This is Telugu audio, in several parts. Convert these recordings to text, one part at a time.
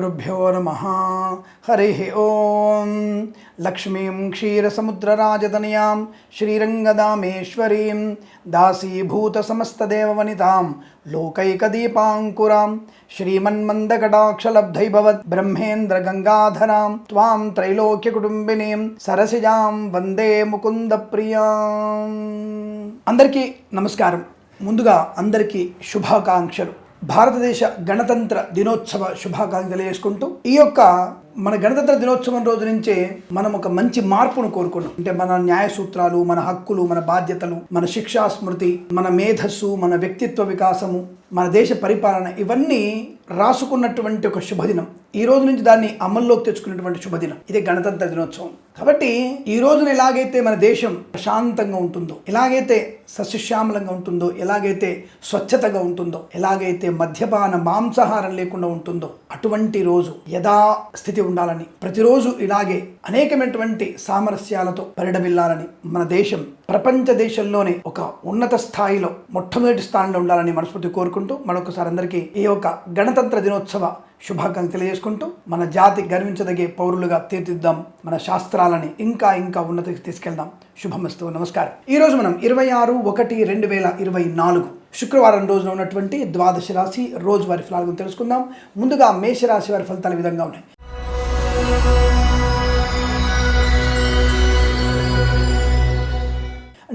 శ్రీగురుభ్యో నమ హరి ఓం లక్ష్మీం క్షీరసముద్రరాజతనయాం శ్రీరంగదామేశ్వరీం దాసీభూతసమస్తదేవవనితాం లోకైకదీపాంకురాం శ్రీమన్మందకటాక్షలబ్ధైభవద్ బ్రహ్మేంద్రగంగాధరాం త్వాం త్రైలోక్యకుటుంబినీం సరసిజాం వందే ముకుంద ప్రియాం అందరికీ నమస్కారం. ముందుగా అందరికీ శుభాకాంక్షలు. భారతదేశ గణతంత్ర దినోత్సవ శుభాకాంక్షలు వేసుకుంటూ ఈ యొక్క మన గణతంత్ర దినోత్సవం రోజు నుంచే మనం ఒక మంచి మార్పును కోరుకున్నాం. అంటే మన న్యాయ సూత్రాలు మన హక్కులు మన బాధ్యతలు మన శిక్షా స్మృతి మన మేధస్సు మన వ్యక్తిత్వ వికాసము మన దేశ పరిపాలన ఇవన్నీ రాసుకున్నటువంటి ఒక శుభదినం. ఈ రోజు నుంచి దాన్ని అమల్లోకి తెచ్చుకున్నటువంటి శుభదినం. ఇది గణతంత్ర దినోత్సవం. కాబట్టి ఈ రోజున ఎలాగైతే మన దేశం ప్రశాంతంగా ఉంటుందో ఎలాగైతే సస్యశ్యామలంగా ఉంటుందో ఎలాగైతే స్వచ్ఛతగా ఉంటుందో ఎలాగైతే మద్యపాన మాంసాహారం లేకుండా ఉంటుందో అటువంటి రోజు యథాస్థితి ఉండాలని ప్రతిరోజు ఇలాగే అనేకమైనటువంటి సామరస్యాలతో పరిడమిల్లాలని మన దేశం ప్రపంచ దేశంలోనే ఒక ఉన్నత స్థాయిలో మొట్టమొదటి స్థానంలో ఉండాలని మనస్ఫూర్తి కోరుకుంటూ మరొకసారి అందరికీ ఈ యొక్క గణతంత్ర దినోత్సవ శుభాకాంక్షలు తెలియజేసుకుంటూ మన జాతి గర్వించదగే పౌరులుగా తీర్చిద్దాం మన శాస్త్రాలని ఇంకా ఇంకా ఉన్నతికి తీసుకెళ్దాం. శుభమస్తు. నమస్కారం. ఈరోజు మనం ఇరవై ఆరు ఒకటి రెండు వేల ఇరవై నాలుగు శుక్రవారం రోజున ఉన్నటువంటి ద్వాదశ రాశి రోజువారి ఫలాలను తెలుసుకుందాం. ముందుగా మేషరాశి వారి ఫలితాలు విధంగా ఉన్నాయి.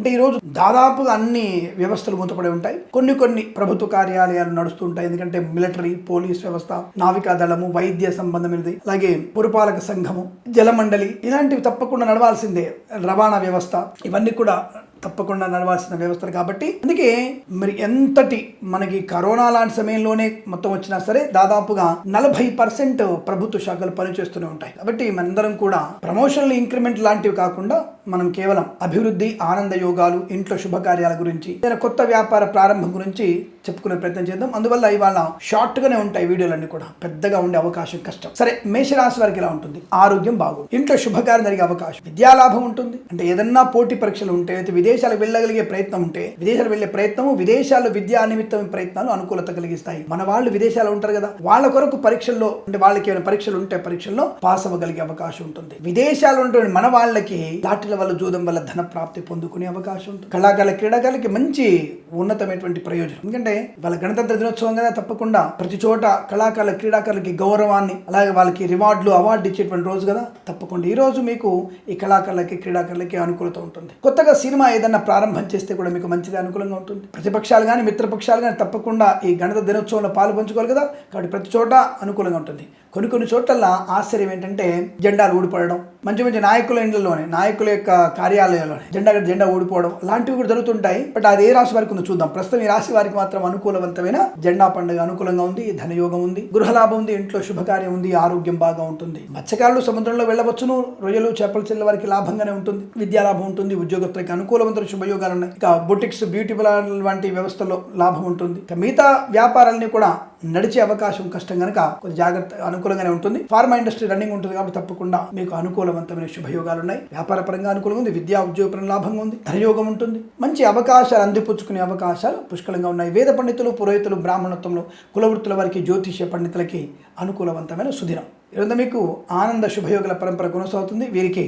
అంటే ఈరోజు దాదాపుగా అన్ని వ్యవస్థలు మూతపడి ఉంటాయి. కొన్ని కొన్ని ప్రభుత్వ కార్యాలయాలు నడుస్తూ ఉంటాయి. ఎందుకంటే మిలిటరీ పోలీస్ వ్యవస్థ నావికా దళము వైద్య సంబంధమైనది అలాగే పురపాలక సంఘము జలమండలి ఇలాంటివి తప్పకుండా నడవాల్సిందే. రవాణా వ్యవస్థ ఇవన్నీ కూడా తప్పకుండా నడవాల్సిన వ్యవస్థలు కాబట్టి అందుకే మరి ఎంతటి మనకి కరోనా లాంటి సమయంలోనే మొత్తం వచ్చినా సరే దాదాపుగా నలభై పర్సెంట్ ప్రభుత్వ శాఖలు పనిచేస్తూనే ఉంటాయి. కాబట్టి మనందరం కూడా ప్రమోషన్లు ఇంక్రిమెంట్ లాంటివి కాకుండా మనం కేవలం అభివృద్ధి ఆనంద యోగాలు ఇంట్లో శుభకార్యాల గురించి లేదా కొత్త వ్యాపార ప్రారంభం గురించి చెప్పుకునే ప్రయత్నం చేద్దాం. అందువల్ల ఇవాళ షార్ట్ గానే ఉంటాయి వీడియోలన్నీ కూడా. పెద్దగా ఉండే అవకాశం కష్టం. సరే మేషరాశి వారికి ఎలా ఉంటుంది? ఆరోగ్యం బాగుంది. ఇంట్లో శుభకార్యం జరిగే అవకాశం. విద్యాలాభం ఉంటుంది. అంటే ఏదన్నా పోటీ పరీక్షలు ఉంటే అయితే విదేశాలకు వెళ్ళగలిగే ప్రయత్నం ఉంటే విదేశాలు వెళ్ళే ప్రయత్నము విదేశాల్లో విద్యా నిమిత్తం ప్రయత్నాలు అనుకూలత కలిగిస్తాయి. మన వాళ్ళు విదేశాలు ఉంటారు కదా. వాళ్ళ కొరకు పరీక్షల్లో అంటే వాళ్ళకి ఏమైనా పరీక్షలు ఉంటే పరీక్షల్లో పాస్ అవ్వగలిగే అవకాశం ఉంటుంది. విదేశాలు ఉంటే మన వాళ్ళకి లాటరీల వల్ల జూదం వల్ల ధన ప్రాప్తి పొందుకునే అవకాశం ఉంటుంది. కళాకారుల క్రీడాకారులకి మంచి ఉన్నతమైనటువంటి ప్రయోజనం. ఎందుకంటే వాళ్ళ గణతంత్ర దినోత్సవం కదా తప్పకుండా. ప్రతి చోట కళాకారుల క్రీడాకారులకి గౌరవాన్ని అలాగే వాళ్ళకి రివార్డులు అవార్డు ఇచ్చేటువంటి రోజు కదా తప్పకుండా. ఈ రోజు మీకు ఈ కళాకారులకి క్రీడాకారులకి అనుకూలత ఉంటుంది. కొత్తగా సినిమా ఏదన్నా ప్రారంభం చేస్తే కూడా మీకు మంచిది అనుకూలంగా ఉంటుంది. ప్రతిపక్షాలు కానీ మిత్రపక్షాలు కానీ తప్పకుండా ఈ గణత దినోత్సవంలో పాలు పంచుకోవాలి కదా కాబట్టి ప్రతి చోట అనుకూలంగా ఉంటుంది. కొన్ని కొన్ని చోట్ల ఆశ్చర్యం ఏంటంటే జెండాలు ఊడిపడడం మంచి మంచి నాయకుల ఇండ్లలోనే నాయకుల యొక్క కార్యాలయంలోనే జెండా జెండా ఊడిపోవడం లాంటివి కూడా జరుగుతుంటాయి. బట్ అది ఏ రాశి వారికి ఉందో చూద్దాం. ప్రస్తుతం ఈ రాశి వారికి మాత్రం అనుకూలవంతమైన జెండా పండుగ అనుకూలంగా ఉంది ధనయోగం ఉంది గృహలాభం ఉంది ఇంట్లో శుభకార్యం ఉంది ఆరోగ్యం బాగా ఉంటుంది. మత్స్యకారులు సముద్రంలో వెళ్ళవచ్చును రొయ్యలు చేపలు చెల్లె వారికి లాభంగానే ఉంటుంది విద్యాలాభం ఉంటుంది ఉద్యోగస్తులకి అనుకూలవంతులు శుభయోగాలు ఉన్నాయి ఇక బొటిక్స్ బ్యూటీ పార్లర్ వంటి వ్యవస్థలో లాభం ఉంటుంది. ఇక మిగతా వ్యాపారాలని కూడా నడిచే అవకాశం కష్టం కనుక కొంచెం జాగ్రత్త అనుకూలంగానే ఉంటుంది. ఫార్మా ఇండస్ట్రీ రన్నింగ్ ఉంటుంది కాబట్టి తప్పకుండా మీకు అనుకూలవంతమైన శుభయోగాలు ఉన్నాయి వ్యాపార పరంగా అనుకూలంగా ఉంది విద్యా ఉద్యోగ పరంగా లాభంగా ఉంది ధనయోగం ఉంటుంది. మంచి అవకాశాలు అందిపుచ్చుకునే అవకాశాలు పుష్కలంగా ఉన్నాయి. వేద పండితులు పురోహితులు బ్రాహ్మణత్వంలో కులవృత్తుల వారికి జ్యోతిష్య పండితులకి అనుకూలవంతమైన సుదినం. ఈరోజు మీకు ఆనంద శుభయోగుల పరంపర కొనసాగుతుంది. వీరికి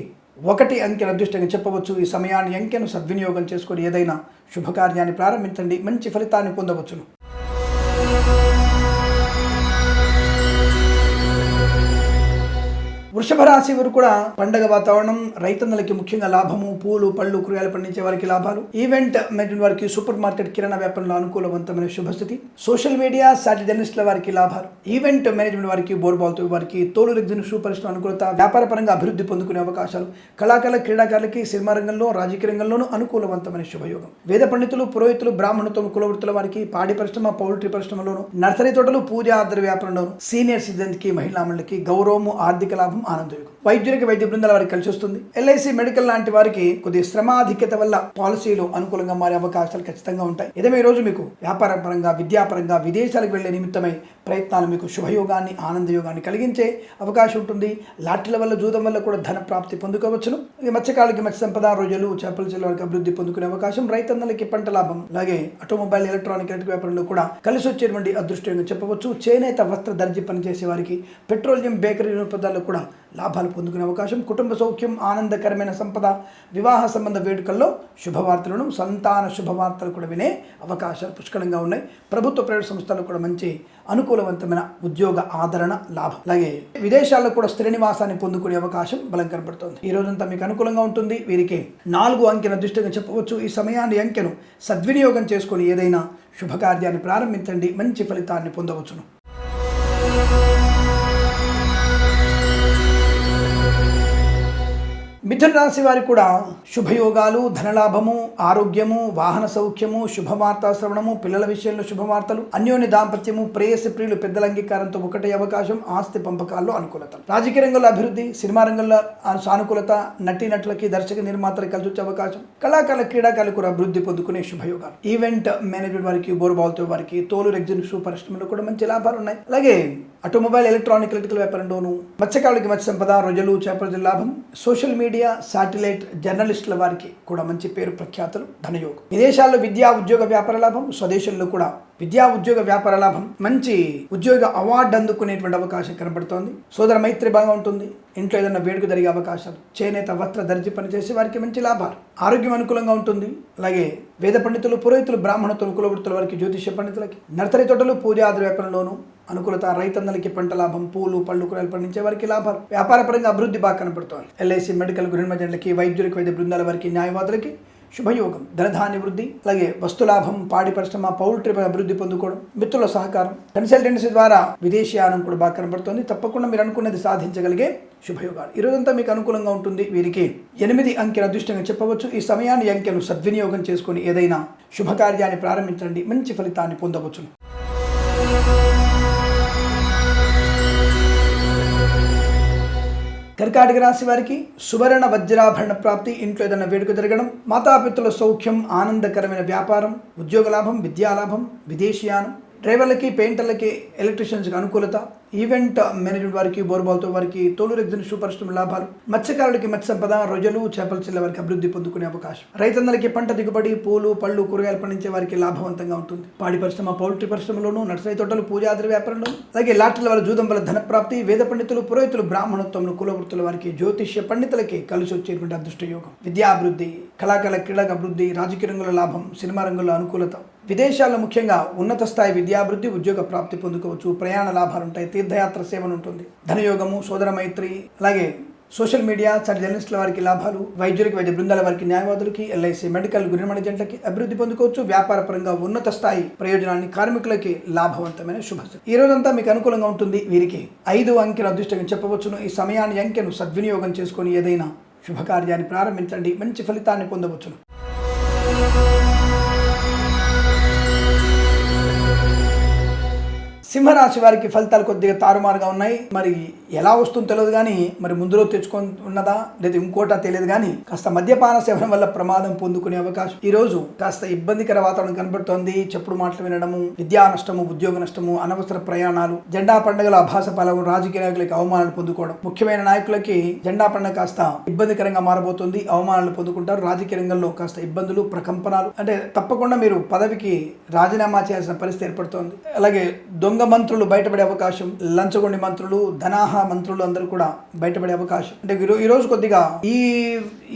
ఒకటి అంకెను అదృష్టంగా చెప్పవచ్చు. ఈ సమయాన్ని అంకెను సద్వినియోగం చేసుకొని ఏదైనా శుభకార్యాన్ని ప్రారంభించండి. మంచి ఫలితాన్ని పొందవచ్చును. వృషభ రాశి వారు కూడా పండగ వాతావరణం రైతన్నలకి ముఖ్యంగా లాభము పూలు పళ్ళు కూరగాయలు పండించే వారికి లాభాలు. ఈవెంట్ మేనేజ్మెంట్ వారికి సూపర్ మార్కెట్ కిరాణా వ్యాపారంలో అనుకూలవంతమైన శుభస్థితి. సోషల్ మీడియా సాటి వారికి లాభాలు. ఈవెంట్ మేనేజ్మెంట్ వారికి బోర్బాల్తో వారికి తోలు రిగ్జిన్ షూ పరిశ్రమ అనుకూలత వ్యాపార పరంగా అభివృద్ధి పొందుకునే అవకాశాలు. కళాకారుల క్రీడాకారులకి సినిమా రంగంలో రాజకీయ రంగంలోనూ అనుకూలవంతమైన శుభయోగం. వేద పండితులు పురోహితులు బ్రాహ్మణత్వం కులవృత్తుల వారికి పాడి పరిశ్రమ పౌల్ట్రీ పరిశ్రమలోను నర్సరీ తోటలు పూజ ఆర్ద్ర వ్యాపారంలోను సీనియర్ సిటిజన్కి మహిళా గౌరవము ఆర్థిక లాభం ఆనందయోగం వైద్యులకి వైద్య బృందాల వారికి కలిసి వస్తుంది. ఎల్ఐసి మెడికల్ లాంటి వారికి కొద్ది శ్రమాధిక్యత వల్ల పాలసీలు అనుకూలంగా మారే అవకాశాలు ఖచ్చితంగా ఉంటాయి. ఏదైనా ఈ రోజు మీకు వ్యాపార పరంగా విద్యాపరంగా విదేశాలకు వెళ్ళే నిమిత్తమై ప్రయత్నాలు మీకు శుభయోగాన్ని ఆనందయోగాన్ని కలిగించే అవకాశం ఉంటుంది. లాటరీల వల్ల జూదం వల్ల కూడా ధన ప్రాప్తి పొందుకోవచ్చును. ఈ మత్స్యకాలకి మత్స్య సంపద రోజులు చేపల చెల్లవారికి అభివృద్ధి పొందుకునే అవకాశం రైతన్నలకి పంట లాభం అలాగే ఆటోమొబైల్ ఎలక్ట్రానిక్ ఎలక్ట్రిక్ వ్యాపారంలో కూడా కలిసి వచ్చేటువంటి అదృష్టంగా చెప్పవచ్చు. చేనేత వస్త్ర దర్జీ పనిచేసే వారికి పెట్రోలియం బేకరీ పదార్థాలు కూడా లాభాలు పొందుకునే అవకాశం కుటుంబ సౌఖ్యం ఆనందకరమైన సంపద వివాహ సంబంధ వేడుకల్లో శుభవార్తలను సంతాన శుభవార్తలు కూడా వినే అవకాశాలు పుష్కలంగా ఉన్నాయి. ప్రభుత్వ ప్రైవేట్ సంస్థలు కూడా మంచి అనుకూలవంతమైన ఉద్యోగ ఆదరణ లాభం. అలాగే విదేశాల్లో కూడా స్థిర నివాసాన్ని పొందుకునే అవకాశం బలం కనబడుతుంది ఈ రోజంతా మీకు అనుకూలంగా ఉంటుంది. వీరికి నాలుగు అంకెన దృష్టిగా చెప్పవచ్చు. ఈ సమయాన్ని అంకెను సద్వినియోగం చేసుకొని ఏదైనా శుభకార్యాన్ని ప్రారంభించండి. మంచి ఫలితాన్ని పొందవచ్చును. మిథున రాశి వారికి కూడా శుభయోగాలు ధనలాభము ఆరోగ్యము వాహన సౌఖ్యము శుభవార్తా శ్రవణము పిల్లల విషయంలో శుభవార్తలు అన్యోన్య దాంపత్యము ప్రేయసి ప్రియులు పెద్దల అంగీకారంతో ఒకటే అవకాశం ఆస్తి పంపకాల్లో అనుకూలత. రాజకీయ రంగంలో అభివృద్ధి సినిమా రంగంలో సానుకూలత సానుకూలత నటీనటులకి దర్శక నిర్మాతలకు కలిసి వచ్చే అవకాశం కళాకారుల క్రీడాకారులు కూడా అభివృద్ధి పొందుకునే శుభయోగాలు. ఈవెంట్ మేనేజ్మెంట్ వారికి బోర్బాల్తో వారికి తోలు ఎగ్జిబిషన్ పరిశ్రమలో కూడా మంచి లాభాలు ఉన్నాయి అలాగే ఆటోమొబైల్ ఎలక్ట్రానిక్ ఎలక్ట్రికల్ వ్యాపారంలోను మత్స్యకారులకి మత్స్య సంపద రొయ్యలు చేపల లాభం సోషల్ మీడియా శాటిలైట్ జర్నలిస్టుల వారికి కూడా మంచి పేరు ప్రఖ్యాతులు ధనయోగం. విదేశాల్లో విద్యా ఉద్యోగ వ్యాపార లాభం స్వదేశంలో కూడా విద్యా ఉద్యోగ వ్యాపార లాభం. మంచి ఉద్యోగ అవార్డు అందుకునేటువంటి అవకాశం కనబడుతోంది. సోదర మైత్రి బాగా ఉంటుంది. ఇంట్లో ఏదైనా వేడుక జరిగే అవకాశాలు. చేనేత వస్త్ర దర్జీ పనిచేసే వారికి మంచి లాభాలు. ఆరోగ్యం అనుకూలంగా ఉంటుంది. అలాగే వేద పండితులు పురోహితులు బ్రాహ్మణతులు కులవృత్తుల వారికి జ్యోతిష్య పండితులకి నర్సరీ తోటలు పూజాది వ్యాపారంలోనూ అనుకూలత రైతన్నలకి పంట లాభం పూలు పళ్ళు కూరలు పండించే వారికి లాభాలు. వ్యాపార పరంగా అభివృద్ధి బాగా కనపడుతోంది ఎల్ఐసి మెడికల్ గృహమజండ్లకి వైద్యులకి వైద్య బృందాల వారికి న్యాయవాదులకి శుభయోగం ధనధాన్య వృద్ధి అలాగే వస్తులాభం పాడి పరిశ్రమ పౌల్ట్రీ అభివృద్ధి పొందుకోవడం మిత్రుల సహకారం. కన్సల్టెన్సీ ద్వారా విదేశీయానం కూడా బాగా కనబడుతుంది. తప్పకుండా మీరు అనుకున్నది సాధించగలిగే శుభయోగాలు. ఈ రోజంతా మీకు అనుకూలంగా ఉంటుంది. వీరికి ఎనిమిది అంకెల అదృష్టంగా చెప్పవచ్చు. ఈ సమయాన్ని అంకెను సద్వినియోగం చేసుకుని ఏదైనా శుభకార్యాన్ని ప్రారంభించండి. మంచి ఫలితాన్ని పొందవచ్చును. కర్కాటక రాశి వారికి సువర్ణ వజ్రాభరణ ప్రాప్తి ఇంట్లో ఏదైనా వేడుక జరగడం మాతాపితృల సౌఖ్యం ఆనందకరమైన వ్యాపారం ఉద్యోగ లాభం విద్యాలాభం విదేశీయానం డ్రైవర్లకి పెయింటర్లకి ఎలక్ట్రీషియన్స్కి అనుకూలత ఈవెంట్ మేనేజ్మెంట్ వారికి బోర్బాల్తో వారికి తోలు రెగ్జిన్ సుపరిశ్రమ లాభాలు మత్స్యకారులకి మత్స్య సంపద రొయ్యలు చేపల చిల్ల వారికి అభివృద్ధి పొందుకునే అవకాశం. రైతన్నలకి పంట దిగుబడి పూలు పళ్ళు కూరగాయలు పండించే వారికి లాభవంతంగా ఉంటుంది. పాడి పరిశ్రమ పౌల్ట్రీ పరిశ్రమలోను నర్సరీ తోటలు పూజాద్రి వ్యాపారంలో అలాగే లాటరీల వల్ల జూదం వల్ల ధన ప్రాప్తి వేద పండితులు పురోహితులు బ్రాహ్మణత్వంలో కులవృత్తుల వారికి జ్యోతిష్య పండితులకి కలిసి వచ్చేటువంటి అదృష్ట యోగం విద్యాభివృద్ధి కళాకళ క్రీడల అభివృద్ధి రాజకీయ రంగంలో లాభం సినిమా రంగంలో అనుకూలత. విదేశాల్లో ముఖ్యంగా ఉన్నత స్థాయి విద్యాభివృద్ధి ఉద్యోగ ప్రాప్తి పొందుకోవచ్చు ప్రయాణ లాభాలు ఉంటాయి తీర్థయాత్ర సేవను ఉంటుంది. ధనయోగము సోదర మైత్రి అలాగే సోషల్ మీడియా చడి జర్నలిస్టుల వారికి లాభాలు వైద్యులకి వైద్య బృందాల వారికి న్యాయవాదులకి ఎల్ఐసి మెడికల్ గురిమణ జంటకి అభివృద్ధి పొందుకోవచ్చు. వ్యాపార పరంగా ఉన్నత స్థాయి ప్రయోజనాన్ని కార్మికులకి లాభవంతమైన శుభ ఈ రోజంతా మీకు అనుకూలంగా ఉంటుంది. వీరికి ఐదు అంకెల అదృష్టంగా చెప్పవచ్చును. ఈ సమయాన్ని అంకెను సద్వినియోగం చేసుకొని ఏదైనా శుభకార్యాన్ని ప్రారంభించండి. మంచి ఫలితాన్ని పొందవచ్చును. సింహరాశి వారికి ఫలితాలు కొద్దిగా తారుమారుగా ఉన్నాయి. మరి ఎలా వస్తుందో తెలియదు కానీ మరి ముందులో తెచ్చుకొని ఉన్నదా? లేదా ఇంకోటా తెలియదు కానీ కాస్త మద్యపాన సేవనం వల్ల ప్రమాదం పొందుకునే అవకాశం. ఈ రోజు కాస్త ఇబ్బందికర వాతావరణం కనబడుతోంది. చెప్పుడు మాటలు వినడము విద్యా నష్టము ఉద్యోగ నష్టము అనవసర ప్రయాణాలు జెండా పండుగల అభాస ఫలం రాజకీయ నాయకులకి అవమానాలు పొందుకోవడం. ముఖ్యమైన నాయకులకి జెండా పండుగ కాస్త ఇబ్బందికరంగా మారబోతుంది. అవమానాలు పొందుకుంటారు. రాజకీయ రంగంలో కాస్త ఇబ్బందులు ప్రకంపనాలు. అంటే తప్పకుండా మీరు పదవికి రాజీనామా చేయాల్సిన పరిస్థితి ఏర్పడుతోంది. అలాగే దొంగ దొంగ మంత్రులు బయటపడే అవకాశం లంచగొండి మంత్రులు ధనాహ మంత్రులు అందరూ కూడా బయటపడే అవకాశం. అంటే ఈరోజు ఈ రోజు కొద్దిగా ఈ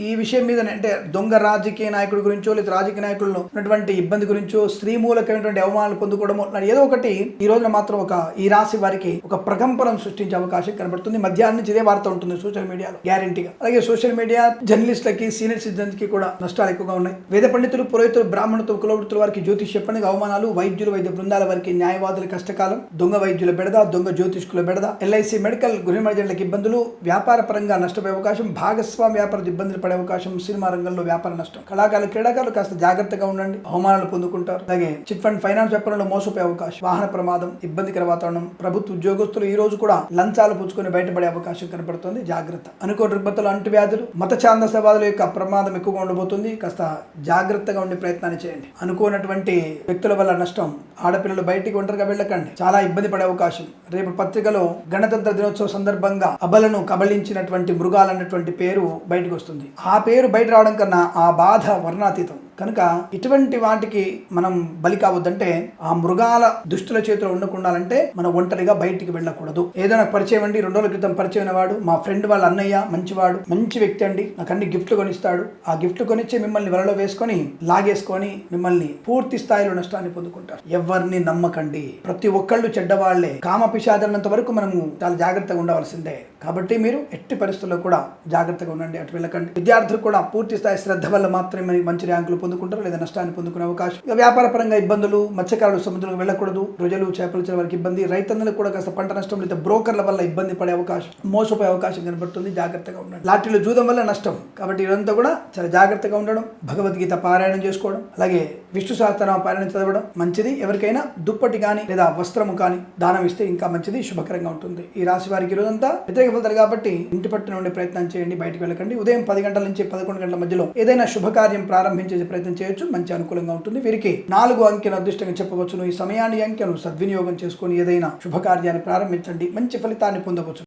ఈ విషయం మీద అంటే దొంగ రాజకీయ నాయకుడి గురించో లేదా రాజకీయ నాయకుల్లో ఉన్నటువంటి ఇబ్బంది గురించో స్త్రీ మూలకమైనటువంటి అవమానాలు పొందుకోవడమో ఏదో ఒకటి ఈ రోజున మాత్రం ఒక ఈ రాశి వారికి ఒక ప్రకంపనం సృష్టించే అవకాశం కనబడుతుంది. మధ్యాహ్నం నుంచి ఇదే వార్త ఉంటుంది సోషల్ మీడియాలో గ్యారంటీగా. అలాగే సోషల్ మీడియా జర్నలిస్టులకి సీనియర్ సిటిజన్స్కి కూడా నష్టాలు ఎక్కువగా ఉన్నాయి. వేద పండితులు పురోహితులు బ్రాహ్మణులు కులవృత్తుల వారికి జ్యోతిష్ చెప్పండి అవమానాలు వైద్యులు వైద్య బృందాల వారికి న్యాయవాదుల కష్టకాలం కాలం దొంగ వైద్యుల బెడద దొంగ జ్యోతిష్కుల బెడద ఎల్ఐసి మెడికల్ గృహ మర్యాదలకు ఇబ్బందులు వ్యాపార పరంగా నష్టపోయే అవకాశం భాగస్వామి వ్యాపార ఇబ్బందులు పడే అవకాశం సినిమా రంగంలో వ్యాపార నష్టం. కళాకారులు క్రీడాకారులు కాస్త జాగ్రత్తగా ఉండండి అవమానాలు పొందుకుంటారు. అలాగే చిట్ ఫండ్ ఫైనాన్స్ వ్యాపారంలో మోసపోయే అవకాశం వాహన ప్రమాదం ఇబ్బందికర వాతావరణం ప్రభుత్వ ఉద్యోగస్తులు ఈ రోజు కూడా లంచాలు పుచ్చుకొని బయటపడే అవకాశం కనబడుతుంది జాగ్రత్త. అనుకోని రుగ్మతలు అంటువ్యాధులు మత ఛాందసవాదుల యొక్క ప్రమాదం ఎక్కువగా ఉండబోతుంది. కాస్త జాగ్రత్తగా ఉండే ప్రయత్నాన్ని చేయండి. అనుకోనటువంటి వ్యక్తుల వల్ల నష్టం ఆడపిల్లలు బయటికి ఒంటరిగా వెళ్ళకండి. చాలా ఇబ్బంది పడే అవకాశం. రేపు పత్రికలో గణతంత్ర దినోత్సవ సందర్భంగా అబలను కబళించినటువంటి మృగాలన్నటువంటి పేరు బయటకు వస్తుంది. ఆ పేరు బయట రావడం కన్నా ఆ బాధ వర్ణాతీతం. కనుక ఇటువంటి వాటికి మనం బలి కావద్దంటే ఆ మృగాల దుష్టుల చేతిలో ఉండకుండాలంటే మనం ఒంటరిగా బయటికి వెళ్ళకూడదు. ఏదైనా పరిచయం అండి రెండు రోజుల క్రితం పరిచయం వాడు మా ఫ్రెండ్ వాళ్ళ అన్నయ్య మంచివాడు మంచి వ్యక్తి అండి నాకు అన్ని గిఫ్ట్లు కొనిస్తాడు. ఆ గిఫ్ట్లు కొనిచ్చి మిమ్మల్ని వలలో వేసుకొని లాగేసుకొని మిమ్మల్ని పూర్తి స్థాయిలో నష్టాన్ని పొందుకుంటారు. ఎవరిని నమ్మకండి. ప్రతి ఒక్కళ్ళు చెడ్డవాళ్ళే. కామ పిషాదన్నంత వరకు మనము చాలా జాగ్రత్తగా ఉండవలసిందే. కాబట్టి మీరు ఎట్టి పరిస్థితుల్లో కూడా జాగ్రత్తగా ఉండండి అటు వెళ్ళకండి. విద్యార్థులు కూడా పూర్తి స్థాయి శ్రద్ధ వల్ల మాత్రమే మంచి ర్యాంకులు పొందుకుంటారు లేదా నష్టాన్ని పొందుకునే అవకాశం. ఇక వ్యాపార పరంగా ఇబ్బందులు మత్స్యకారులు సముద్రంలో వెళ్ళకూడదు ప్రజలు చేపలు వారికి ఇబ్బంది రైతన్నులకు కూడా కాస్త పంట నష్టం లేదా బ్రోకర్ల వల్ల ఇబ్బంది పడే అవకాశం మోసపోయే అవకాశం కనబడుతుంది. జాగ్రత్తగా ఉండండి. లాటరీలు జూదం వల్ల నష్టం. కాబట్టి ఇదంతా కూడా చాలా జాగ్రత్తగా ఉండడం భగవద్గీత పారాయణం చేసుకోవడం అలాగే విష్ణు సహస్రనామ పారాయణం చదవడం మంచిది. ఎవరికైనా దుప్పటి కానీ లేదా వస్త్రము కానీ దానం ఇస్తే ఇంకా మంచిది శుభకరంగా ఉంటుంది. ఈ రాశి వారికి రోజంతా వ్యతిరేక ఫలితాలు కాబట్టి ఇంటి పట్టున ఉండే ప్రయత్నం చేయండి బయటికి వెళ్ళకండి. ఉదయం పది గంటల నుంచి పదకొండు గంటల మధ్యలో ఏదైనా శుభకార్యం ప్రారంభించే ప్రయత్నం చేయొచ్చు. మంచి అనుకూలంగా ఉంటుంది. వీరికి నాలుగు అంకెను అదృష్టంగా చెప్పవచ్చును. ఈ సమయాన్ని అంకెను సద్వినియోగం చేసుకొని ఏదైనా శుభకార్యాన్ని ప్రారంభించండి. మంచి ఫలితాన్ని పొందవచ్చు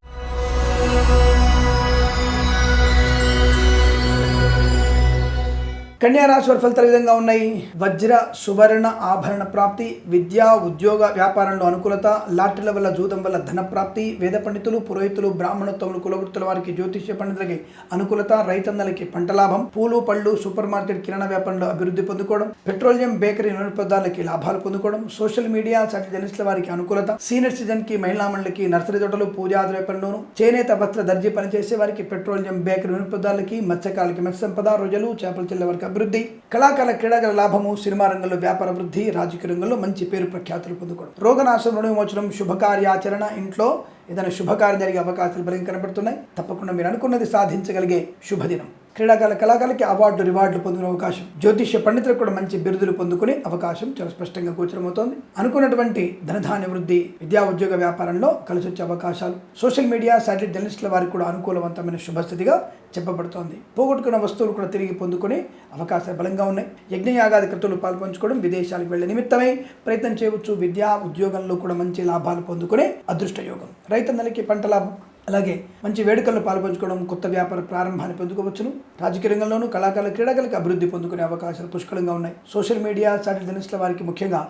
కన్యా రాశి వారి ఫలితాలు విధంగా ఉన్నాయి? వజ్ర సువర్ణ ఆభరణ ప్రాప్తి విద్యా ఉద్యోగ వ్యాపారంలో అనుకూలత లాటరీల వల్ల జూతం వల్ల ధన ప్రాప్తి వేద పండితులు పురోహితులు బ్రాహ్మణోత్తములు కులవృత్తుల వారికి జ్యోతిష్య పండితులకి అనుకూలత రైతన్నలకి పంట లాభం పూలు పళ్ళు సూపర్ మార్కెట్ కిరాణా వ్యాపారంలో అభివృద్ధి పొందుకోవడం పెట్రోలియం బేకరీ నూనె పదార్థాలకి లాభాలు పొందుకోవడం సోషల్ మీడియా సాటి జర్నలిస్టుల వారికి అనుకూలత సీనియర్ సిటిజన్కి మహిళా మండలికి నర్సరీ తోటలు పూజాది వ్యాపారంలోను చేనేత వస్త్ర దర్జీ పనిచేసే వారికి పెట్రోలియం బేకరీ నూనె పదార్థాలకి మత్స్యకాలకి మత్స్య సంపద రోజులు చేపల చెల్లె వారికి అభివృద్ధి కళాకాల క్రీడాగల లాభము సినిమా రంగంలో వ్యాపార వృద్ధి రాజకీయ రంగంలో మంచి పేరు ప్రఖ్యాతులు పొందుకోవడం. రోగనాశం రుణ విమోచనం శుభకార్యాచరణ ఇంట్లో ఏదైనా శుభకార్యం జరిగే అవకాశాలు బలంగా కనబడుతున్నాయి. తప్పకుండా మీరు అనుకున్నది సాధించగలిగే శుభదినం. క్రీడాకాల కళాకారులకి అవార్డు రివార్డులు పొందిన అవకాశం. జ్యోతిష్య పండితులకు కూడా మంచి బిరుదులు పొందుకునే అవకాశం చాలా స్పష్టంగా గోచరమవుతోంది. అనుకున్నటువంటి ధనధాన్య వృద్ధి విద్యా ఉద్యోగ వ్యాపారంలో కలిసి వచ్చే అవకాశాలు. సోషల్ మీడియా శాటిలైట్ జర్నలిస్టుల వారికి కూడా అనుకూలవంతమైన శుభస్థితిగా చెప్పబడుతోంది. పోగొట్టుకున్న వస్తువులు కూడా తిరిగి పొందుకునే అవకాశాలు బలంగా ఉన్నాయి. యజ్ఞయాగాది కృతులు పాల్పంచుకోవడం విదేశాలకు వెళ్ళే నిమిత్తమై ప్రయత్నం చేయవచ్చు. విద్యా ఉద్యోగంలో కూడా మంచి లాభాలు పొందుకునే అదృష్ట యోగం రైతన్నలకి పంట లాభం. అలాగే మంచి వేడుకల్లో పాల్పంచుకోవడం కొత్త వ్యాపార ప్రారంభాన్ని పొందుకోవచ్చును. రాజకీయ రంగంలోనూ కళాకారుల క్రీడాకారులకు అభివృద్ధి పొందుకునే అవకాశాలు పుష్కలంగా ఉన్నాయి. సోషల్ మీడియా సాటి వారికి ముఖ్యంగా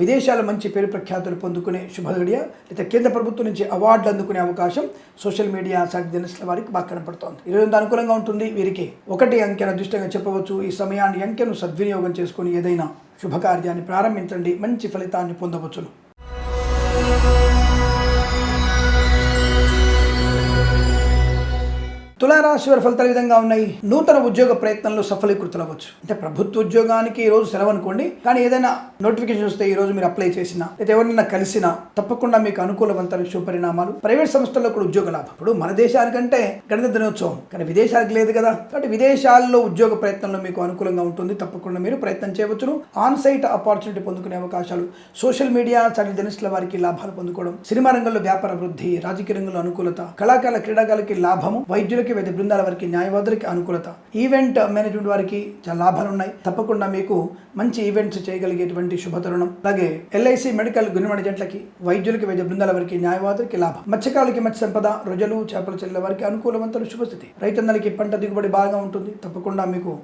విదేశాల మంచి పేరు ప్రఖ్యాతులు పొందుకునే శుభగడియ లేదా కేంద్ర ప్రభుత్వం నుంచి అవార్డులు అందుకునే అవకాశం సోషల్ మీడియా సాటి వారికి బాగా కనపడుతోంది ఈరోజు అనుకూలంగా ఉంటుంది. వీరికి ఒకటి అంకెను అదృష్టంగా చెప్పవచ్చు. ఈ సమయాన్ని అంకెను సద్వినియోగం చేసుకుని ఏదైనా శుభకార్యాన్ని ప్రారంభించండి. మంచి ఫలితాన్ని పొందవచ్చును. తులారాశి వారి ఫలితాలు విధంగా ఉన్నాయి? నూతన ఉద్యోగ ప్రయత్నంలో సఫలీకృతులవచ్చు అంటే ప్రభుత్వ ఉద్యోగానికి ఈ రోజు సెలవు అనుకోండి కానీ ఏదైనా నోటిఫికేషన్ వస్తే ఈ రోజు మీరు అప్లై చేసినా లేదా ఎవరైనా కలిసినా తప్పకుండా మీకు అనుకూలవంతమైన శుభపరిణామాలు. ప్రైవేట్ సంస్థల్లో కూడా ఉద్యోగ లాభం. ఇప్పుడు మన దేశానికంటే గణిత దినోత్సవం కానీ విదేశాలకు లేదు కదా. కాబట్టి విదేశాల్లో ఉద్యోగ ప్రయత్నంలో మీకు అనుకూలంగా ఉంటుంది. తప్పకుండా మీరు ప్రయత్నం చేయవచ్చును. ఆన్ సైట్ ఆపర్చునిటీ పొందుకునే అవకాశాలు సోషల్ మీడియా చడి జర్నలిస్టుల వారికి లాభాలు పొందుకోవడం సినిమా రంగంలో వ్యాపార వృద్ధి రాజకీయ రంగంలో అనుకూలత కళాకారుల క్రీడాకారులకి లాభము వైద్యులకి వైద్య బృందాల వారికి న్యాయవాదులకి అనుకూలత. ఈవెంట్ మేనేజ్మెంట్ వారికి చాలా లాభాలు ఉన్నాయి తప్పకుండా మీకు మంచి ఈవెంట్స్ చేయగలిగేటువంటి శుభతరుణం. అలాగే ఎల్ఐసి మెడికల్ గుణమణ జంట్లకి వైద్యులకి వైద్య బృందాల వారికి న్యాయవాదులకి లాభం. మత్స్యకారులకి మత్స్య సంపద రొజలు చేపల చెల్లెల వారికి అనుకూలవంతులు శుభస్థితి. రైతన్నలకి పంట దిగుబడి బాగా ఉంటుంది. తప్పకుండా మీకు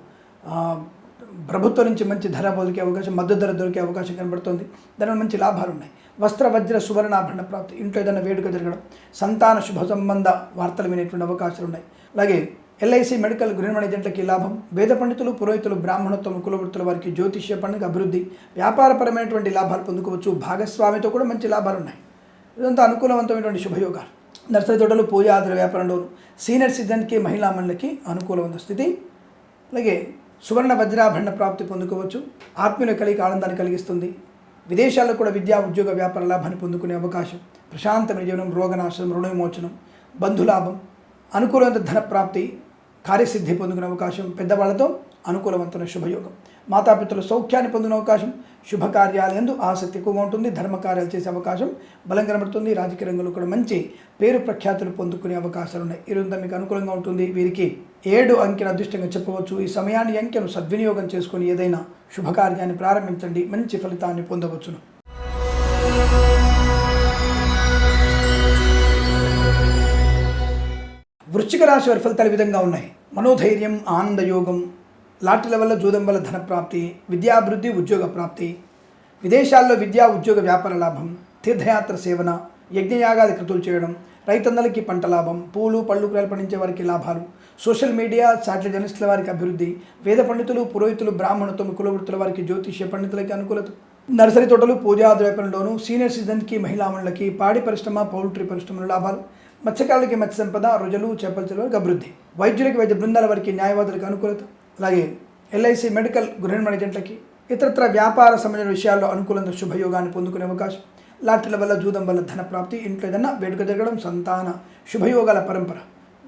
ప్రభుత్వం నుంచి మంచి ధర పొందికే అవకాశం మద్దతు ధర దొరికే అవకాశం కనబడుతుంది. దానివల్ల మంచి లాభాలు ఉన్నాయి వస్త్ర వజ్ర సువర్ణాభరణ ప్రాప్తి ఇంట్లో ఏదైనా వేడుక జరగడం సంతాన శుభ సంబంధ వార్తలు వినేటువంటి అవకాశాలు ఉన్నాయి అలాగే ఎల్ఐసి మెడికల్ గృహ ఏజెంట్లకి లాభం. వేద పండితులు పురోహితులు బ్రాహ్మణోత్తమ కులవృత్తుల వారికి జ్యోతిష్య పండుగ అభివృద్ధి వ్యాపారపరమైనటువంటి లాభాలు పొందుకోవచ్చు. భాగస్వామితో కూడా మంచి లాభాలు ఉన్నాయి. ఇదంతా అనుకూలవంతమైనటువంటి శుభయోగాలు. నర్సరీ తోటలు పూజ ఆధార వ్యాపారంలోను సీనియర్ సిటిజన్కి మహిళా మండలికి అనుకూలమైన స్థితి. అలాగే సువర్ణ వజ్రాభరణ ప్రాప్తి పొందుకోవచ్చు. ఆత్మీయుల కలిగి ఆనందాన్ని కలిగిస్తుంది. విదేశాల్లో కూడా విద్యా ఉద్యోగ వ్యాపార లాభాన్ని పొందుకునే అవకాశం. ప్రశాంతమైన జీవనం రోగనాశనం రుణ విమోచనం బంధులాభం అనుకూలమైన ధన ప్రాప్తి కార్యసిద్ధి పొందుకునే అవకాశం పెద్దవాళ్ళతో అనుకూలవంతమైన శుభయోగం. మాతాపితల సౌఖ్యాన్ని పొందిన అవకాశం శుభకార్యాలందు ఆసక్తి ఎక్కువగా ఉంటుంది ధర్మకార్యాలు చేసే అవకాశం బలం కనబడుతుంది రాజకీయ రంగంలో కూడా మంచి పేరు ప్రఖ్యాతులు పొందుకునే అవకాశాలు ఉన్నాయి. ఈరోజు మీకు అనుకూలంగా ఉంటుంది వీరికి ఏడు అంకెను అదృష్టంగా చెప్పవచ్చు. ఈ సమయాన్ని అంకెను సద్వినియోగం చేసుకుని ఏదైనా శుభకార్యాన్ని ప్రారంభించండి మంచి ఫలితాన్ని పొందవచ్చును. వృశ్చిక రాశి వారి ఫలితాలు విధంగా ఉన్నాయి. మనోధైర్యం ఆనందయోగం లాటరీల వల్ల జూదం వల్ల ధన ప్రాప్తి విద్యాభివృద్ధి ఉద్యోగ ప్రాప్తి విదేశాల్లో విద్యా ఉద్యోగ వ్యాపార లాభం తీర్థయాత్ర సేవన యజ్ఞయాగాది కృతులు చేయడం రైతన్నలకి పంట లాభం పూలు పళ్ళు కూరలు పండించే వారికి లాభాలు సోషల్ మీడియా శాటిలైట్ జర్నలిస్టుల వారికి అభివృద్ధి వేద పండితులు పురోహితులు బ్రాహ్మణత్వం కులవృత్తుల వారికి జ్యోతిష్య పండితులకి అనుకూలత నర్సరీ తోటలు పూజా ద్వైపంలోను సీనియర్ సిటిజన్కి మహిళామణులకి పాడి పరిశ్రమ పౌల్ట్రీ పరిశ్రమల లాభాలు మత్స్యకారులకి మత్స్య సంపద రుజులు చేపల చెరువులకు అభివృద్ధి. వైద్యులకి వైద్య బృందాల వారికి న్యాయవాదులకు అనుకూలత. అలాగే ఎల్ఐసి మెడికల్ గృహ ఏజెంట్లకి ఇతరత్ర వ్యాపార సంబంధించిన విషయాల్లో అనుకూలంగా శుభయోగాన్ని పొందుకునే అవకాశం. లాటరీల వల్ల జూదం వల్ల ధన ప్రాప్తి ఇంట్లో ఏదన్నా వేడుక జరగడం సంతాన శుభయోగాల పరంపర.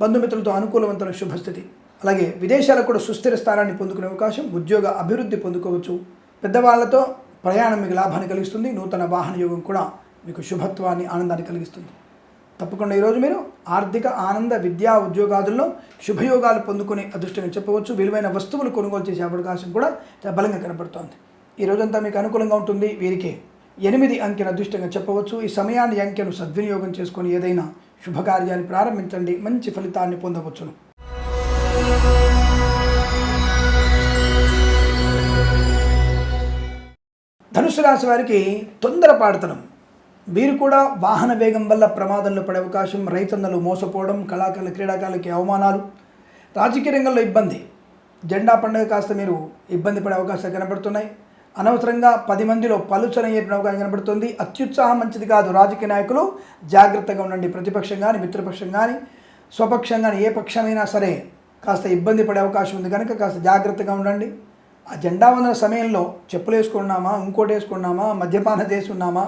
బంధుమిత్రులతో అనుకూలవంతమైన శుభస్థితి. అలాగే విదేశాలకు కూడా సుస్థిర స్థానాన్ని పొందుకునే అవకాశం. ఉద్యోగ అభివృద్ధి పొందుకోవచ్చు. పెద్దవాళ్ళతో ప్రయాణం మీకు లాభాన్ని కలిగిస్తుంది. నూతన వాహన యోగం కూడా మీకు శుభత్వాన్ని ఆనందాన్ని కలిగిస్తుంది. తప్పకుండా ఈరోజు మీరు ఆర్థిక ఆనంద విద్యా ఉద్యోగాదుల్లో శుభయోగాలు పొందుకునే అదృష్టంగా చెప్పవచ్చు. విలువైన వస్తువులు కొనుగోలు చేసే అవకాశం కూడా చాలా బలంగా కనబడుతోంది ఈ రోజంతా మీకు అనుకూలంగా ఉంటుంది. వీరికి ఎనిమిది అంకెను అదృష్టంగా చెప్పవచ్చు. ఈ సమయాన్ని అంకెను సద్వినియోగం చేసుకొని ఏదైనా శుభకార్యాన్ని ప్రారంభించండి. మంచి ఫలితాన్ని పొందవచ్చును. ధనుసు రాశి వారికి తొందరపాడుతనం వీరు కూడా వాహన వేగం వల్ల ప్రమాదంలో పడే అవకాశం రైతన్నలు మోసపోవడం కళాకారులు క్రీడాకారులకి అవమానాలు రాజకీయ రంగంలో ఇబ్బంది. జెండా పండుగ కాస్త మీరు ఇబ్బంది పడే అవకాశాలు కనబడుతున్నాయి. అనవసరంగా పది మందిలో పలుచనయ్యేటువంటి అవకాశం కనబడుతుంది. అత్యుత్సాహం మంచిది కాదు. రాజకీయ నాయకులు జాగ్రత్తగా ఉండండి. ప్రతిపక్షం కానీ మిత్రపక్షం కానీ స్వపక్షం కానీ ఏ పక్షమైనా సరే కాస్త ఇబ్బంది పడే అవకాశం ఉంది కనుక కాస్త జాగ్రత్తగా ఉండండి. ఆ జెండా వందన సమయంలో చెప్పులు వేసుకున్నామా ఇంకోటి వేసుకున్నామా మద్యపాన చేసుకున్నామా ఉన్నామా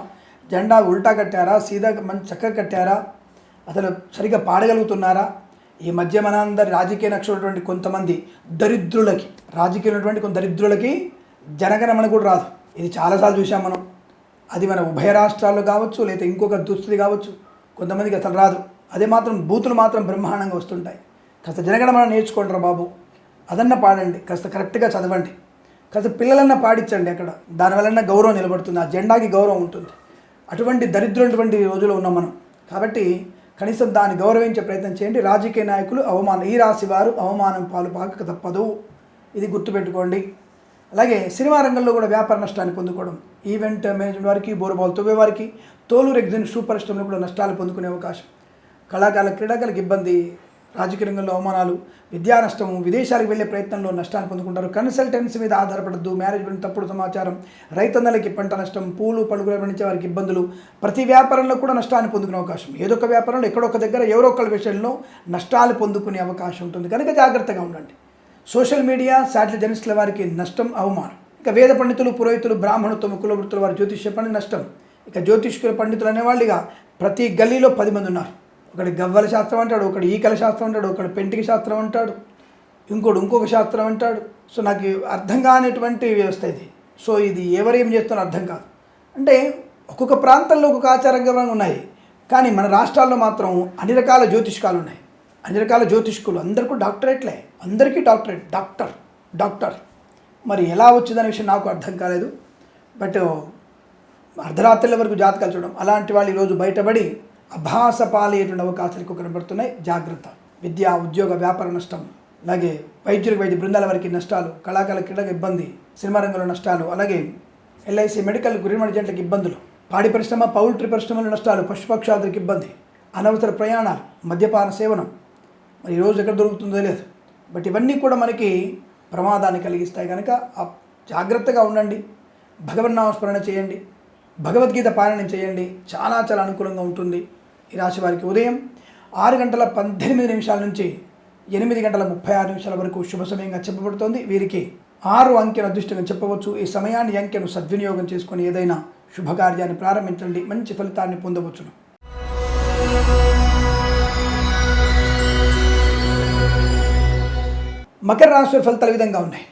జెండా ఉల్టా కట్టారా? సీదా మంచి చక్కగా కట్టారా? అసలు సరిగ్గా పాడగలుగుతున్నారా? ఈ మధ్య మనందరి రాజకీయ నక్షటువంటి కొంతమంది దరిద్రులకి రాజకీయ ఉన్నటువంటి కొంత దరిద్రులకి జనగణమన కూడా రాదు. ఇది చాలాసార్లు చూసాం మనం. అది మన ఉభయ రాష్ట్రాల్లో కావచ్చు లేదా ఇంకొక దుస్థితి కావచ్చు కొంతమందికి అసలు రాదు. అదే మాత్రం బూతులు మాత్రం బ్రహ్మాండంగా వస్తుంటాయి. కాస్త జనగణమన నేర్చుకుంటారు బాబు. అదన్న పాడండి కాస్త కరెక్ట్గా చదవండి. కాస్త పిల్లలన్నా పాడించండి అక్కడ. దానివల్ల గౌరవం నిలబడుతుంది ఆ జెండాకి గౌరవం ఉంటుంది. అటువంటి దరిద్రమైనటువంటి రోజులో ఉన్నాం మనం. కాబట్టి కనీసం దాన్ని గౌరవించే ప్రయత్నం చేయండి. రాజకీయ నాయకులు అవమానం ఈ రాశి వారు అవమానం పాలు పాకక తప్పదు. ఇది గుర్తుపెట్టుకోండి. అలాగే సినిమా రంగంలో కూడా వ్యాపార నష్టాన్ని పొందుకోవడం ఈవెంట్ మేనేజ్మెంట్ వారికి బోరుబాల్ తవ్వే వారికి తోలు ఎగ్జిన్ షూ పరిశ్రమలో కూడా నష్టాలు పొందుకునే అవకాశం. కళాకారుల క్రీడాకారులకు ఇబ్బంది రాజకీయ రంగంలో అవమానాలు విద్యా నష్టము విదేశాలకు వెళ్ళే ప్రయత్నంలో నష్టాన్ని పొందుకుంటారు. కన్సల్టెన్సీ మీద ఆధారపడద్దు. మేనేజ్మెంట్ తప్పుడు సమాచారం. రైతన్నలకి పంట నష్టం పూలు పండుగలు పండించే వారికి ఇబ్బందులు. ప్రతి వ్యాపారంలో కూడా నష్టాన్ని పొందుకునే అవకాశం. ఏదొక వ్యాపారంలో ఎక్కడొక దగ్గర ఎవరో ఒకళ్ళ విషయంలో నష్టాలు పొందుకునే అవకాశం ఉంటుంది. కనుక జాగ్రత్తగా ఉండండి. సోషల్ మీడియా శాటిలైట్ జర్నలిస్టుల వారికి నష్టం అవమానం. ఇక వేద పండితులు పురోహితులు బ్రాహ్మణత్వం కులవృత్తుల వారి జ్యోతిష్య పని నష్టం. ఇక జ్యోతిష్కుల పండితులు అనేవాళ్ళు ఇక ప్రతి గల్లీలో పది మంది ఉన్నారు. ఒకటి గవ్వల శాస్త్రం అంటాడు ఒకటి ఈకల శాస్త్రం అంటాడు ఒకటి పెంటికి శాస్త్రం అంటాడు ఇంకోటి ఇంకొక శాస్త్రం అంటాడు. సో నాకు అర్థం కానిటువంటి వ్యవస్థ ఇది. సో ఇది ఎవరేం చేస్తున్నారో అర్థం కాదు. అంటే ఒక్కొక్క ప్రాంతంలో ఒక్కొక్క ఆచారంగా ఉన్నాయి. కానీ మన రాష్ట్రాల్లో మాత్రం అన్ని రకాల జ్యోతిష్కాలు ఉన్నాయి. అన్ని రకాల జ్యోతిష్కులు అందరికీ డాక్టరేట్లే. అందరికీ డాక్టరేట్ డాక్టర్ డాక్టర్. మరి ఎలా వచ్చిందనే విషయం నాకు అర్థం కాలేదు. బట్ అర్ధరాత్రుల వరకు జాతకాలు చూడడం అలాంటి వాళ్ళు ఈరోజు బయటపడి అభాస పాలయ్యేటువంటి అవకాశాలు ఎక్కువ కనబడుతున్నాయి. జాగ్రత్త. విద్య ఉద్యోగ వ్యాపార నష్టం. అలాగే వైద్యులకు వైద్య బృందాల వారికి నష్టాలు కళాకారుల క్రీడకు ఇబ్బంది సినిమా రంగంలో నష్టాలు అలాగే ఎల్ఐసి మెడికల్ గురిమడి జంటలకు ఇబ్బందులు. పాడి పరిశ్రమ పౌల్ట్రీ పరిశ్రమలో నష్టాలు పశుపక్షాదులకు ఇబ్బంది అనవసర ప్రయాణాలు మద్యపాన సేవనం. మరి ఈరోజు ఎక్కడ దొరుకుతుందో లేదు బట్ ఇవన్నీ కూడా మనకి ప్రమాదాన్ని కలిగిస్తాయి కనుక జాగ్రత్తగా ఉండండి. భగవన్నామస్మరణ చేయండి. భగవద్గీత పారాయణం చేయండి. చాలా చాలా అనుకూలంగా ఉంటుంది. ఈ రాశి వారికి ఉదయం ఆరు గంటల పద్దెనిమిది నిమిషాల నుంచి ఎనిమిది గంటల ముప్పై ఆరు నిమిషాల వరకు శుభ సమయంగా చెప్పబడుతోంది. వీరికి ఆరు అంకెను అదృష్టంగా చెప్పవచ్చు. ఈ సమయాన్ని అంకెను సద్వినియోగం చేసుకుని ఏదైనా శుభకార్యాన్ని ప్రారంభించండి. మంచి ఫలితాన్ని పొందవచ్చును. మకర రాశి ఫలితాలు విధంగా ఉన్నాయి.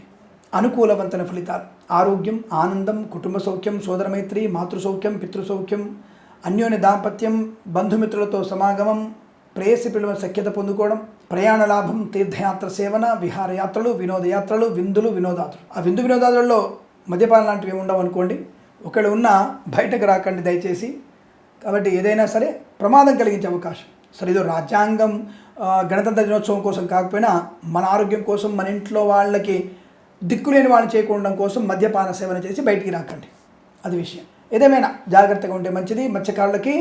అనుకూలవంతన ఫలితాలు. ఆరోగ్యం ఆనందం కుటుంబ సౌఖ్యం సోదరమైత్రి మాతృ సౌఖ్యం అన్యోన్య దాంపత్యం బంధుమిత్రులతో సమాగమం ప్రేయసి పిలువ సఖ్యత పొందుకోవడం ప్రయాణ లాభం తీర్థయాత్ర సేవన విహారయాత్రలు వినోదయాత్రలు విందులు వినోదాతులు ఆ విందు వినోదాదుల్లో మద్యపానం లాంటివి ఉండవు అనుకోండి. ఒకళ్ళు ఉన్నా బయటకు రాకండి దయచేసి. కాబట్టి ఏదైనా సరే ప్రమాదం కలిగించే అవకాశం. సరే ఇదో రాజ్యాంగం గణతంత్ర దినోత్సవం కోసం కాకపోయినా మన ఆరోగ్యం కోసం మన ఇంట్లో వాళ్ళకి దిక్కులేని వాళ్ళు చేయకుండా కోసం మద్యపాన సేవన చేసి బయటికి రాకండి. అది విషయం. ఏదేమైనా జాగ్రత్తగా ఉంటే మంచిది. మత్స్యకారులకి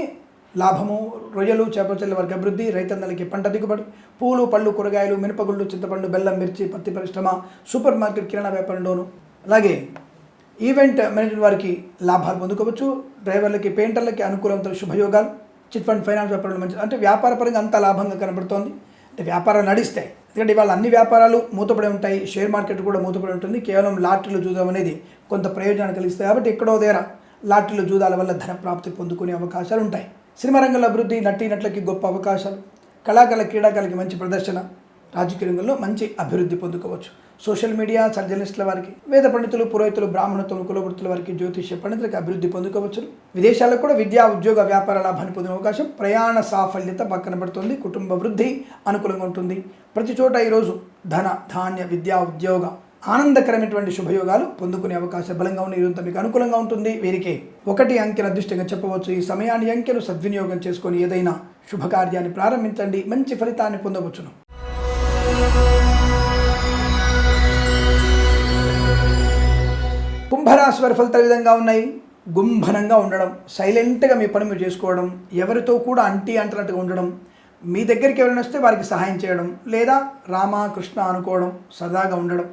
లాభము రొయ్యలు చేపల వారికి అభివృద్ధి రైతన్నలకి పంట దిగుబడి పూలు పళ్ళు కూరగాయలు మినపగుళ్ళు చింతపండు బెల్లం మిర్చి పత్తి పరిశ్రమ సూపర్ మార్కెట్ కిరాణా వ్యాపారంలోను అలాగే ఈవెంట్ మేనేజ్మెంట్ వారికి లాభాలు పొందుకోవచ్చు. డ్రైవర్లకి పెయింటర్లకి అనుకూలంతో శుభయోగాలు. చిట్ ఫండ్ ఫైనాన్స్ వ్యాపారంలో మంచి అంటే వ్యాపార పరంగా అంత లాభంగా కనబడుతోంది. అంటే వ్యాపారాలు నడిస్తాయి ఎందుకంటే ఇవాళ అన్ని వ్యాపారాలు మూతపడి ఉంటాయి. షేర్ మార్కెట్ కూడా మూతపడి ఉంటుంది. కేవలం లాటరీలు చూద్దాం అనేది కొంత ప్రయోజనాన్ని కలిగిస్తాయి. కాబట్టి ఎక్కడో దగ్గర లాటరీలు జూదాల వల్ల ధన ప్రాప్తి పొందుకునే అవకాశాలు ఉంటాయి. సినిమా రంగంలో అభివృద్ధి నటీనటులకి గొప్ప అవకాశాలు. కళాకారుల క్రీడాకారులకి మంచి ప్రదర్శన. రాజకీయ రంగంలో మంచి అభివృద్ధి పొందుకోవచ్చు. సోషల్ మీడియా సర్జలిస్టుల వారికి వేద పండితులు పురోహితులు బ్రాహ్మణత్వం కులవృత్తుల వారికి జ్యోతిష్య పండితులకు అభివృద్ధి పొందుకోవచ్చు. విదేశాల్లో కూడా విద్యా ఉద్యోగ వ్యాపార లాభాన్ని పొందే అవకాశం ప్రయాణ సాఫల్యత పక్కన పడుతుంది. కుటుంబ వృద్ధి అనుకూలంగా ఉంటుంది. ప్రతి చోట ఈరోజు ధన ధాన్య విద్యా ఉద్యోగ ఆనందకరమైనటువంటి శుభయోగాలు పొందుకునే అవకాశం బలంగా ఉన్న ఈరోజు మీకు అనుకూలంగా ఉంటుంది. వీరికి ఒకటి అంకెను అదృష్టంగా చెప్పవచ్చు. ఈ సమయాన్ని అంకెను సద్వినియోగం చేసుకొని ఏదైనా శుభకార్యాన్ని ప్రారంభించండి. మంచి ఫలితాన్ని పొందవచ్చును. కుంభరాశి వారి ఫలితాలు విధంగా ఉన్నాయి? గుంభనంగా ఉండడం సైలెంట్గా మీ పని మీరు చేసుకోవడం ఎవరితో కూడా అంటి అంటనట్టుగా ఉండడం మీ దగ్గరికి ఎవరైనా వస్తే వారికి సహాయం చేయడం లేదా రామ కృష్ణ అనుకోవడం సరదాగా ఉండడం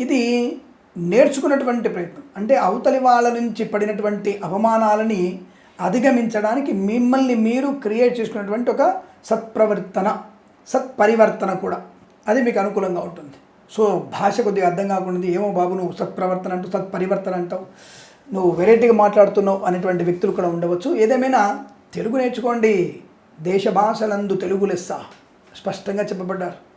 ఇది నేర్చుకున్నటువంటి ప్రయత్నం. అంటే అవతలి వాళ్ళ నుంచి పడినటువంటి అవమానాలని అధిగమించడానికి మిమ్మల్ని మీరు క్రియేట్ చేసుకున్నటువంటి ఒక సత్ప్రవర్తన సత్పరివర్తన కూడా. అది మీకు అనుకూలంగా ఉంటుంది. సో భాష కొద్దిగా అర్థం కాకుండా ఏమో బాబు నువ్వు సత్ప్రవర్తన అంటూ సత్పరివర్తన అంటావు. నువ్వు వెరైటీగా మాట్లాడుతున్నావు అనేటువంటి వ్యక్తులు కూడా ఉండవచ్చు. ఏదేమైనా తెలుగు నేర్చుకోండి. దేశ భాషలందు తెలుగు లెస్స. స్పష్టంగా చెప్పబడ్డారు.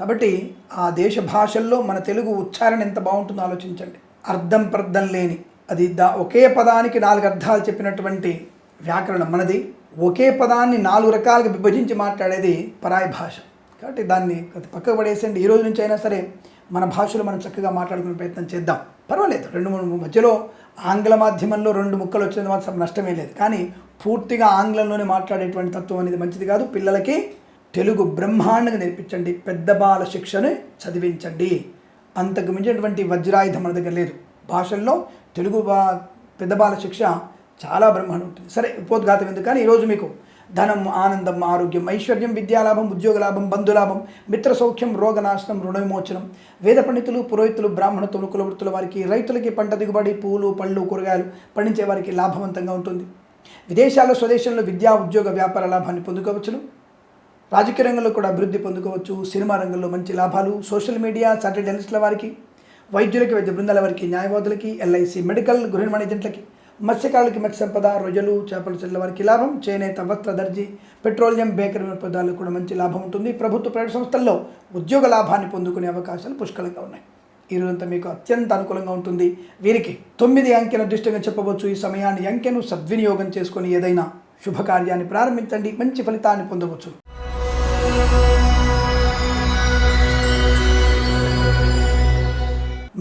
కాబట్టి ఆ దేశ భాషల్లో మన తెలుగు ఉచ్చారణ ఎంత బాగుంటుందో ఆలోచించండి. అర్థం ప్రర్థం లేని అది దా ఒకే పదానికి నాలుగు అర్థాలు చెప్పినటువంటి వ్యాకరణం మనది. ఒకే పదాన్ని నాలుగు రకాలుగా విభజించి మాట్లాడేది పరాయి భాష. కాబట్టి దాన్ని పక్కకు పడేసండి ఈ రోజు నుంచి అయినా సరే మన భాషలో మనం చక్కగా మాట్లాడుకునే ప్రయత్నం చేద్దాం. పర్వాలేదు. రెండు మూడు మధ్యలో ఆంగ్ల మాధ్యమంలో రెండు ముక్కలు వచ్చిన మాత్రం నష్టమే లేదు. కానీ పూర్తిగా ఆంగ్లంలోనే మాట్లాడేటువంటి తత్వం అనేది మంచిది కాదు. పిల్లలకి తెలుగు బ్రహ్మాండంగా నేర్పించండి. పెద్ద బాల శిక్షను చదివించండి. అంతకు మించినటువంటి వజ్రాయుధం మన దగ్గర లేదు. భాషల్లో తెలుగు బా పెద్ద బాల శిక్ష చాలా బ్రహ్మాండం ఉంటుంది. సరే ఉపోద్ఘాతం ఎందుకు కానీ ఈరోజు మీకు ధనం ఆనందం ఆరోగ్యం ఐశ్వర్యం విద్యాలాభం ఉద్యోగ లాభం బంధులాభం మిత్ర సౌఖ్యం రోగనాశనం రుణ విమోచనం వేద పండితులు పురోహితులు బ్రాహ్మణత్వులు కులవృత్తుల వారికి రైతులకి పంట దిగుబడి పూలు పళ్ళు కూరగాయలు పండించే వారికి లాభవంతంగా ఉంటుంది. విదేశాల్లో స్వదేశంలో విద్యా ఉద్యోగ వ్యాపార లాభాన్ని పొందుకోవచ్చును. రాజకీయ రంగంలో కూడా అభివృద్ధి పొందుకోవచ్చు సినిమా రంగంలో మంచి లాభాలు సోషల్ మీడియా సాటర్డే జర్నలిస్టుల వారికి వైద్యులకి వైద్య బృందాల వారికి న్యాయవాదులకి ఎల్ఐసి మెడికల్ గృహ మేనేజెంట్లకి మత్స్యకారులకి మత్స్య సంపద రొయ్యలు చేపల చెల్ల వారికి లాభం చేనేత వస్త్ర దర్జీ పెట్రోలియం బేకరీ పదార్థాలకు కూడా మంచి లాభం ఉంటుంది. ప్రభుత్వ ప్రైవేట్ సంస్థల్లో ఉద్యోగ లాభాన్ని పొందుకునే అవకాశాలు పుష్కలంగా ఉన్నాయి. ఈ రోజంతా మీకు అత్యంత అనుకూలంగా ఉంటుంది. వీరికి తొమ్మిది అంకెను దృష్టిగా చెప్పవచ్చు. ఈ సమయాన్ని అంకెను సద్వినియోగం చేసుకొని ఏదైనా శుభకార్యాన్ని ప్రారంభించండి. మంచి ఫలితాన్ని పొందవచ్చు.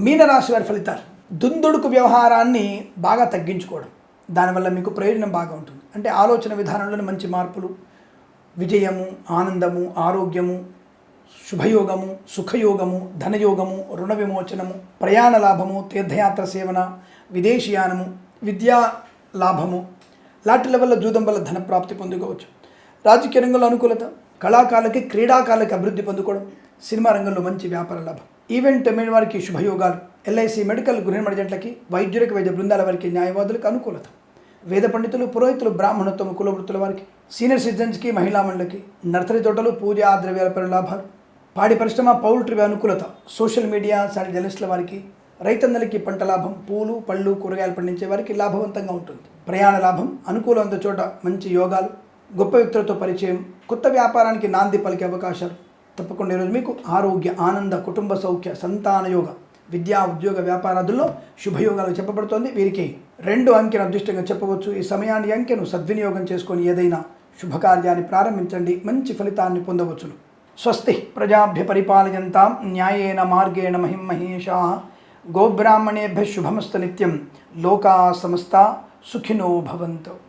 మీనరాశి వారి ఫలితాలు. దుందుడుకు వ్యవహారాన్ని బాగా తగ్గించుకోవడం. దానివల్ల మీకు ప్రయోజనం బాగా ఉంటుంది. అంటే ఆలోచన విధానంలోని మంచి మార్పులు విజయము ఆనందము ఆరోగ్యము శుభయోగము సుఖయోగము ధనయోగము రుణ విమోచనము ప్రయాణ లాభము తీర్థయాత్ర సేవన విదేశీయానము విద్యా లాభము లాటరీల వల్ల జూదం వల్ల ధన ప్రాప్తి పొందుకోవచ్చు. రాజకీయ రంగంలో అనుకూలత కళాకారులకి క్రీడాకారులకి అభివృద్ధి పొందుకోవడం సినిమా రంగంలో మంచి వ్యాపార లాభం. ఈవెంట్ మీద వారికి శుభయోగాలు. ఎల్ఐసి మెడికల్ గృహ మడిజెంట్లకి వైద్యులకి వైద్య బృందాల వారికి న్యాయవాదులకు అనుకూలత. వేద పండితులు పురోహితులు బ్రాహ్మణత్వం కులవృత్తుల వారికి సీనియర్ సిటిజన్స్కి మహిళా మండలికి నర్సరీ తోటలు పూజ ద్రవ్యాల పరి లాభాలు. పాడి పరిశ్రమ పౌల్ట్రీ అనుకూలత. సోషల్ మీడియా సాటి జర్నలిస్టుల వారికి రైతన్నలకి పంట లాభం పూలు పళ్ళు కూరగాయలు పండించే వారికి లాభవంతంగా ఉంటుంది. ప్రయాణ లాభం అనుకూలమైన చోట మంచి యోగాలు గొప్ప వ్యక్తులతో పరిచయం కొత్త వ్యాపారానికి నాంది పలికే అవకాశాలు. తప్పకుండా ఈరోజు మీకు ఆరోగ్య ఆనంద కుటుంబ సౌఖ్య సంతాన యోగ విద్యా ఉద్యోగ వ్యాపారాదుల్లో శుభయోగాలు చెప్పబడుతోంది. వీరికి రెండు అంకెను అదృష్టంగా చెప్పవచ్చు. ఈ సమయాన్ని అంకెను సద్వినియోగం చేసుకొని ఏదైనా శుభకార్యాన్ని ప్రారంభించండి. మంచి ఫలితాన్ని పొందవచ్చును. స్వస్తి ప్రజాభ్య పరిపాలయంతాం న్యాయేన మార్గేణ మహిం మహేషా. గోబ్రాహ్మణేభ్య శుభమస్త నిత్యం. లోకా సమస్త సుఖినో భవంతు.